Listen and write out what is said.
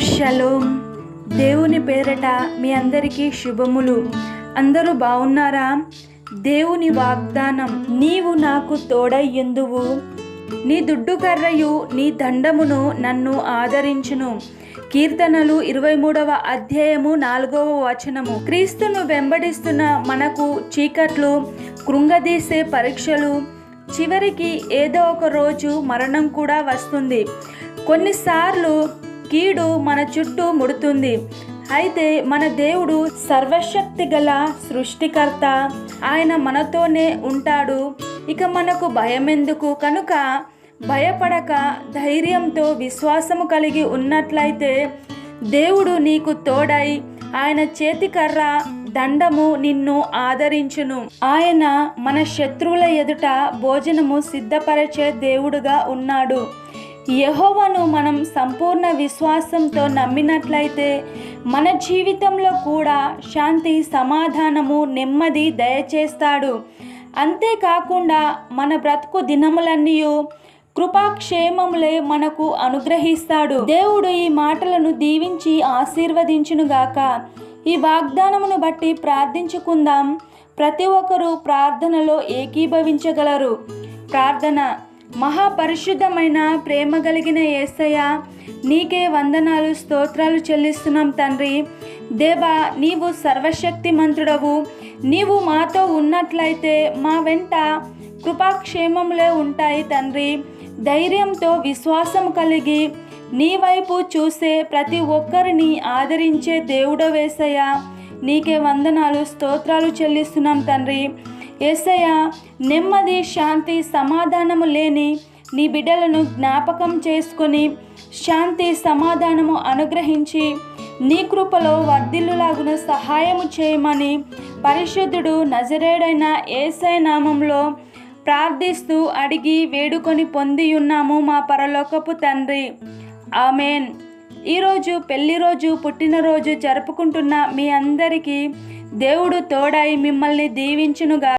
Shalom. దేవుని పేరట మీ అందరికీ శుభములు. అందరూ బాగున్నారా? దేవుని వాగ్దానం నీవు నాకు తోడయ్యందువు నీ దుడ్డు కర్రయు నీ దండమును నన్ను ఆదరించును. కీర్తనలు ఇరవై మూడవ అధ్యాయము నాలుగవ వచనము. క్రీస్తును వెంబడిస్తున్న మనకు చీకట్లు కృంగదీసే పరీక్షలు చివరికి ఏదో ఒక రోజు మరణం కూడా వస్తుంది. కొన్నిసార్లు కీడు మన చుట్టూ ముడుతుంది. అయితే మన దేవుడు సర్వశక్తి గల సృష్టికర్త. ఆయన మనతోనే ఉంటాడు. ఇక మనకు భయమెందుకు? కనుక భయపడక ధైర్యంతో విశ్వాసము కలిగి ఉన్నట్లయితే దేవుడు నీకు తోడై ఆయన చేతికర్ర దండము నిన్ను ఆదరించును. ఆయన మన శత్రువుల ఎదుట భోజనము సిద్ధపరిచే దేవుడుగా ఉన్నాడు. యహోవను మనం సంపూర్ణ విశ్వాసంతో నమ్మినట్లయితే మన జీవితంలో కూడా శాంతి సమాధానము నెమ్మది దయచేస్తాడు. అంతేకాకుండా మన బ్రతుకు దినములన్నీ కృపాక్షేమములే మనకు అనుగ్రహిస్తాడు. దేవుడు ఈ మాటలను దీవించి ఆశీర్వదించునుగాక ఈ వాగ్దానమును బట్టి ప్రార్థించుకుందాం. ప్రతి ఒక్కరూ ప్రార్థనలో ఏకీభవించగలరు. ప్రార్థన మహాపరిశుద్ధమైన ప్రేమ కలిగిన ఏసయ్య నీకే వందనాలు స్తోత్రాలు చెల్లిస్తున్నాం తండ్రి. దేవా నీవు సర్వశక్తి మంత్రుడవు నీవు మాతో ఉన్నట్లయితే మా వెంట కృపాక్షేమంలో ఉంటాయి తండ్రి. ధైర్యంతో విశ్వాసం కలిగి నీ వైపు చూసే ప్రతి ఒక్కరిని ఆదరించే దేవుడవేసయ్య నీకే వందనాలు స్తోత్రాలు చెల్లిస్తున్నాం తండ్రి. ఏసయ్య నెమ్మది శాంతి సమాధానము లేని నీ బిడ్డలను జ్ఞాపకం చేసుకొని శాంతి సమాధానము అనుగ్రహించి నీ కృపలో వర్ధిల్లులాగున సహాయము చేయమని పరిశుద్ధుడు నజరేడైన ఏసై నామంలో ప్రార్థిస్తూ అడిగి వేడుకొని పొంది ఉన్నాము మా పరలోకపు తండ్రి. ఆమెన్. ఈరోజు పెళ్ళి రోజు పుట్టినరోజు జరుపుకుంటున్న మీ అందరికీ దేవుడు తోడై మిమ్మల్ని దీవించునుగా